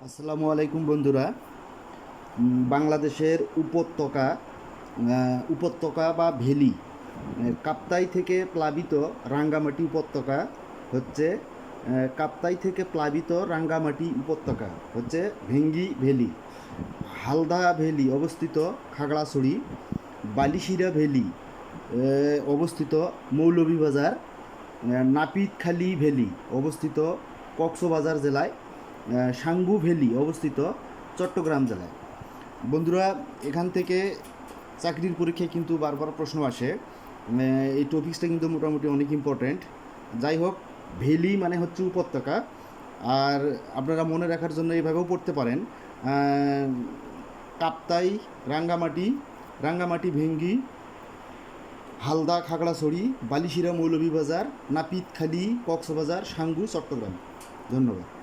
আসসালামু আলাইকুম বন্ধুরা। বাংলাদেশের উপত্যকা উপত্যকা বা আহ, কাপ্তাই থেকে প্লাবিত রাঙ্গামাটি উপত্যকা হচ্ছে কাপ্তাই থেকে প্লাবিত রাঙ্গামাটি উপত্যকা হচ্ছে ভেঙ্গি ভ্যালি হালদা ভ্যালি অবস্থিত খাগড়াছড়ি বালিশিরা আহ, অবস্থিত মৌলভীবাজার নাপিতখালী ভ্যালি অবস্থিত কক্সবাজার জেলায় সাঙ্গু ভ্যালি অবস্থিত চট্টগ্রাম জেলায়। বন্ধুরা, এখান থেকে চাকরির পরীক্ষায় কিন্তু বারবার প্রশ্ন আসে। এই টপিক্সটা কিন্তু মোটামুটি অনেক ইম্পর্ট্যান্ট যাই হোক, ভ্যালি মানে হচ্ছে উপত্যকা। আর আপনারা মনে রাখার জন্য এইভাবেও পড়তে পারেন। কাপ্তাই, রাঙ্গামাটি রাঙ্গামাটি ভেঙ্গি, হালদা খাগড়াছড়ি, বালিশিরা মৌলভীবাজার, নাপিতখালী, কক্সবাজার, সাঙ্গু, চট্টগ্রাম। ধন্যবাদ।